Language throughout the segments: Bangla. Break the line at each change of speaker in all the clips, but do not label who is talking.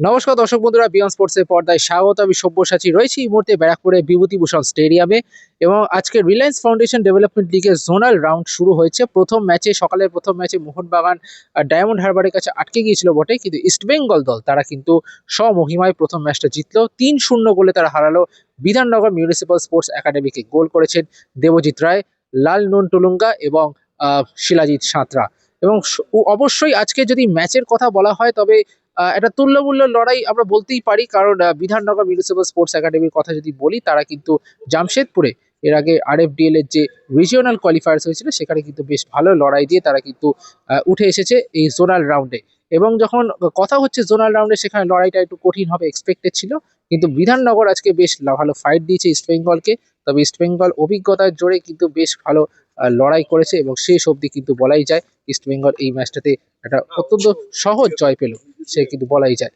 নমস্কার দর্শক বন্ধুরা বিয়ন স্পোর্টসের পর্দায় স্বাগত। আমি সব্যসাচী রয়েছি এই মুহূর্তে ব্যারাকপুরে বিভূতিভূষণ স্টেডিয়ামে এবং আজকে রিলায়েন্স ফাউন্ডেশন ডেভেলপমেন্ট লিগের জোনাল রাউন্ড শুরু হয়েছে। প্রথম ম্যাচে সকালের প্রথম ম্যাচে মোহনবাগান ডায়মন্ড হারবারের কাছে আটকে গিয়েছিল বটে, কিন্তু ইস্টবেঙ্গল দল, তারা কিন্তু স্বমহিমায় প্রথম ম্যাচটা জিতলো। তিন শূন্য গোলে তারা হারালো বিধাননগর মিউনিসিপ্যাল স্পোর্টস একাডেমিকে গোল করেছেন দেবজিৎ রায় লাল নুন টুলুঙ্গা এবং শিলাজিৎ সাঁতরা। এবং অবশ্যই আজকে যদি ম্যাচের কথা বলা হয়, তবে একটা তুল্যমূল্য লড়াই আমরা বলতেই পারি। কারণ বিধাননগর মিউনিসিপ্যাল স্পোর্টস একাডেমির কথা যদি বলি, তারা কিন্তু জামশেদপুরে এর আগে আর এফ ডিএল এর যে রিজিওনাল কোয়ালিফায়ার্স হয়েছিল, সেখানে কিন্তু বেশ ভালো লড়াই দিয়ে তারা কিন্তু উঠে এসেছে এই জোনাল রাউন্ডে এবং যখন কথা হচ্ছে জোনাল রাউন্ডে সেখানে লড়াইটা একটু কঠিন হবে এক্সপেক্টেড ছিল। কিন্তু বিধাননগর আজকে বেশ ভালো ফাইট দিয়েছে ইস্টবেঙ্গলকে তবে ইস্টবেঙ্গল অভিজ্ঞতার জোরে কিন্তু বেশ ভালো লড়াই করেছে এবং শেষ অবধি কিন্তু বলাই যায় ইস্টবেঙ্গল এই ম্যাচটাতে একটা অত্যন্ত সহজ জয় পেল, সে কিন্তু বলাই যায়।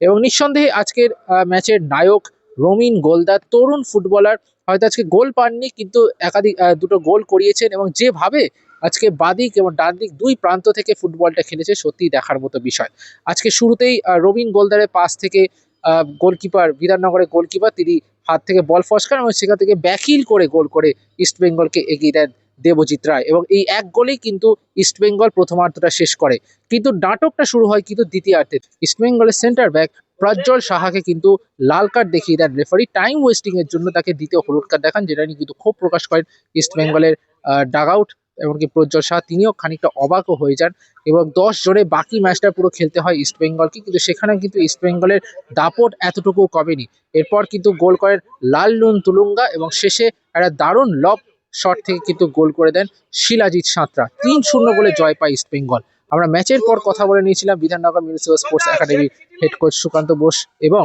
এবং নিঃসন্দেহে আজকের ম্যাচের নায়ক রমিন গোলদার তরুণ ফুটবলার হয়তো আজকে গোল পাননি, কিন্তু একাধিক দুটো গোল করিয়েছেন এবং যেভাবে আজকে বাদিক এবং ডান দিক দুই প্রান্ত থেকে ফুটবলটা খেলেছে সত্যি দেখার মতো বিষয়। আজকে শুরুতেই রবিন গোলদারের পাস থেকে গোলকিপার বিধাননগরের গোলকিপার তিনি হাত থেকে বল ফসকান এবং সেখান থেকে ব্যাকিল করে গোল করে ইস্টবেঙ্গলকে এগিয়ে দেন দেবজিৎ রায় এবং এই এক গোলেই কিন্তু ইস্টবেঙ্গল প্রথমার্ধটা শেষ করে। কিন্তু নাটকটা শুরু হয় কিন্তু দ্বিতীয়ার্ধে। ইস্টবেঙ্গলের সেন্টার ব্যাক প্রজ্জ্বল সাহাকে কিন্তু লাল কার্ড দেখিয়ে দেন। রেফারি টাইম ওয়েস্টিং এর জন্য তাকে দ্বিতীয় হলুদ কার্ড দেখান, যেটা নিয়ে কিন্তু ক্ষোভ প্রকাশ করেন ইস্টবেঙ্গলের ডাগ আউট এমনকি প্রজ্জ্বল সাহা। তিনিও খানিকটা অবাকও হয়ে যান এবং দশ জনে বাকি ম্যাচটা পুরো খেলতে হয় ইস্টবেঙ্গলকে কিন্তু সেখানে কিন্তু ইস্টবেঙ্গলের দাপট এতটুকু কমেনি। এরপর কিন্তু গোল করেন লাল লুন তুলুঙ্গা এবং শেষে একটা দারুণ লব শট থেকে কিন্তু গোল করে দেন শিলাজিৎ সাঁতরা। তিন শূন্য গোলে জয় পায় ইস্টবেঙ্গল আমরা ম্যাচের পর কথা বলে নিয়েছিলাম বিধাননগর মিউনিসিপাল স্পোর্টস একাডেমির হেড কোচ সুকান্ত বোস এবং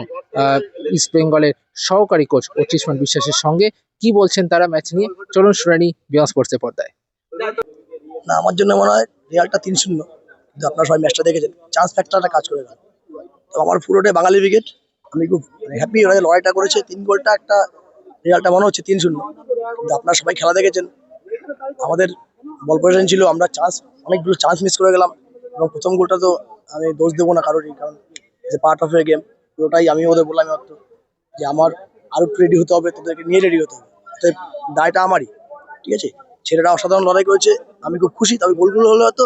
ইস্ট বেঙ্গলের সহকারী কোচ অর্চিষ্মান বিশ্বাসের সঙ্গে কি বলছেন তারা ম্যাচ নিয়ে? চলুন শুনানি বিয়ন স্পোর্টসের পর্দায়।
না, আমার জন্য মনে হয় রিয়ালটা তিন শূন্য। কিন্তু আপনারা সবাই ম্যাচটা দেখেছেন। চান্স ফ্যাক্টরটা কাজ করে গেল। তো আমার পুরোটাই বাঙালি উইকেট আমি খুব হ্যাপি ওরা লড়াইটা করেছে। তিন গোলটা একটা রেজাল্টটা মনে হচ্ছে তিন শূন্য। কিন্তু আপনারা সবাই খেলা দেখেছেন। আমাদের বল পজিশন ছিল, আমরা চান্স অনেকগুলো চান্স মিস করে গেলাম। এবং প্রথম গোলটা তো আমি দোষ দেবো না কারোরই, কারণ যে পার্ট অফ এ গেম পুরোটাই আমি ওদের বললাম মাত্র যে আমার আরও রেডি হতে হবে, তোদেরকে নিয়ে রেডি হতে হবে। অতএব দায়টা আমারই, ঠিক আছে? ছেলেরা অসাধারণ লড়াই করেছে, আমি খুব খুশি, তবে গোলগুলো হলে হয়তো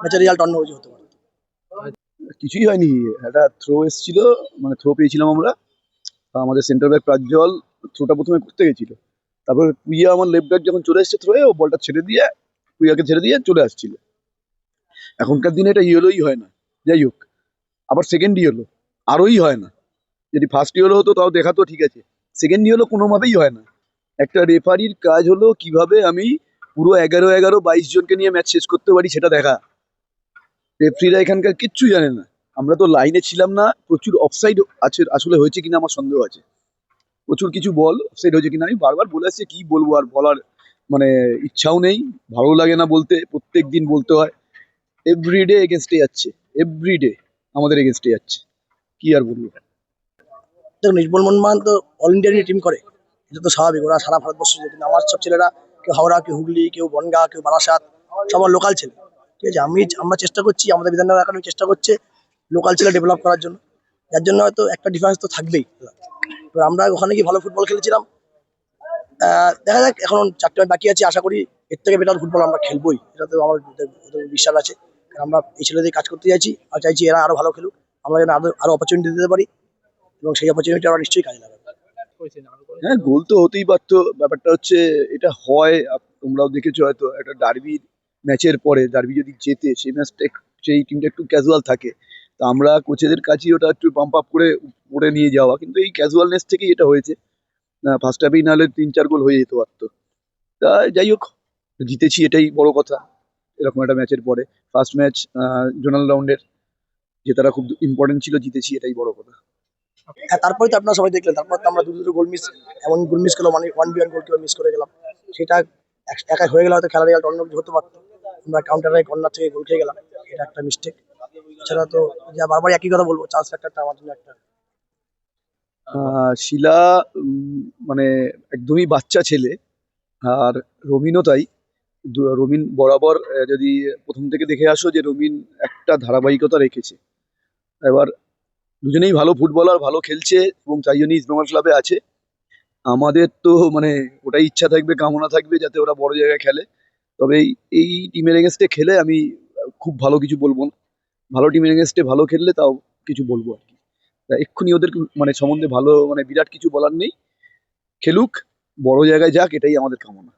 ম্যাচের রেজাল্ট অন্য হতে পারে।
কিছুই হয়নি, একটা থ্রো এসেছিল মানে থ্রো পেয়েছিলাম আমরা। আমাদের সেন্টার ব্যাক প্রাজ্জল থ্রোটা প্রথমে করতে গেছিল। তারপর পুইয়া আমার লেফট ব্যাক যখন চলে এসেছে থ্রোয়ে ও বলটা ছেড়ে দিয়ে পুইয়াকে ছেড়ে দিয়ে চলে আসছিল। এখনকার দিনে এটা ইয়েলোই হয় না। যাই হোক, আবার সেকেন্ড ইয়েলো আরোই হয় না। যদি ফার্স্ট ইয়েলো হতো, তাও দেখাতো, ঠিক আছে। সেকেন্ড ইয়েলো কোনোভাবেই হয় না। একটা রেফারির কাজ হলো কীভাবে আমি পুরো এগারো এগারো বাইশ জনকে নিয়ে ম্যাচ শেষ করতে পারি সেটা দেখা। রেফারিরা এখানকার কিচ্ছু জানে না। আমরা তো লাইনে ছিলাম না, প্রচুর অফসাইড আছে, আসলে হয়েছে কিনা আমার সন্দেহ আছে। প্রচুর কিছু বল অফসাইড হয়েছে কিনা আমি বারবার বলে আসছি, কি বলব আর বলার মানে ইচ্ছাও নেই ভালো লাগে না বলতে, প্রত্যেক দিন বলতে হয়। এভরিডে এগেনস্টে যাচ্ছে এভরিডে আমাদের এগেনস্টে যাচ্ছে, কি আর বলব?
দেখুন নির্মল মনমান তো অল ইন্ডিয়া নিয়ে টিম করে, এটা তো স্বাভাবিক, ওরা সারা ভারতবর্ষে। কিন্তু আমার সব ছেলেরা, কেউ হাওড়া, কেউ হুগলি, কেউ বনগা, কেউ বারাসাত সবার লোকাল ছেলে। ঠিক আছে, আমি আমরা চেষ্টা করছি, আমাদের বিধাননগর একাডেমি চেষ্টা করছে লোকাল ছেলে ডেভেলপ করার জন্য। যার জন্য হয়তো একটা ডিফারেন্স তো থাকবেই। আমরা ওখানে গিয়ে ভালো ফুটবল খেলেছিলাম। দেখা যাক, এখন চারটে ম্যাচ বাকি আছে, আশা করি এর থেকে বেটার ফুটবল আমরা খেলবোই। এটা তো আমার বিশ্বাস আছে। কারণ আমরা এই ছেলেদের কাজ করতে চাইছি, আর চাইছি এরা আরও ভালো খেলুক। আমরা যেন আরও আরও অপরচুনিটি দিতে পারি, এবং সেই অপরচুনিটি আমরা নিশ্চয়ই কাজে লাগাবো।
হ্যাঁ গোল তো হতেই পারতো। ব্যাপারটা হচ্ছে, এটা হয় তোমরাও দেখেছ হয়তো, একটা ডার্বির ম্যাচের পরে ডার্বি যদি জেতে, সেই ম্যাচটা সেই টিমটা একটু ক্যাজুয়াল থাকে। তা আমরা কোচেদের কাছেই ওটা একটু পাম্প আপ করে উপরে নিয়ে যাওয়া। কিন্তু এই ক্যাজুয়ালনেস থেকেই এটা হয়েছে। ফার্স্ট হাফেই নাহলে তিন চার গোল হয়ে যেত পারতো তা। যাই হোক, জিতেছি এটাই বড় কথা। এরকম একটা ম্যাচের পরে। ফার্স্ট ম্যাচ জোনাল রাউন্ডের জেতাটা খুব ইম্পর্টেন্ট ছিল, জিতেছি এটাই বড় কথা।
হ্যাঁ তারপরে তো আপনারা সবাই দেখলেন। তারপর তো আমরা দুটো দুটো গোল মিস এমন গোল মিস করলাম মানে one B goal keeper miss করে গেলাম। সেটা একা হয়ে গেলে হয়তো খেলার রেজাল্ট অন্য কিছু হতে পারতো। আমরা কাউন্টারে কর্নার থেকে গোল খেয়ে গেলাম। এটা একটা মিস্টেক এছাড়া তো যা বারবার একই কথা বলব ফ্যাক্টরটা আমার জন্য একটা।
শিলা মানে একদমই বাচ্চা ছেলে, আর রমিনও তাই। রমিন বরাবর যদি প্রথম থেকে দেখে আসো যে রমিন একটা ধারাবাহিকতা রেখেছে। এবার দুজনেই ভালো ফুটবলার, ভালো খেলছে এবং তাই জন্যই ইস্ট ক্লাবে আছে। আমাদের তো মানে ওটাই ইচ্ছা থাকবে, কামনা থাকবে যাতে ওরা বড় জায়গায় খেলে। তবে এই টিমের এগেনস্টে খেলে আমি খুব ভালো কিছু বলব না। ভালো টিমের এগেনস্টে ভালো খেললে তাও কিছু বলব আর কি। তা এক্ষুনি ওদের মানে সম্বন্ধে ভালো মানে বিরাট কিছু বলার নেই। খেলুক, বড় জায়গায় যাক, এটাই আমাদের কামনা।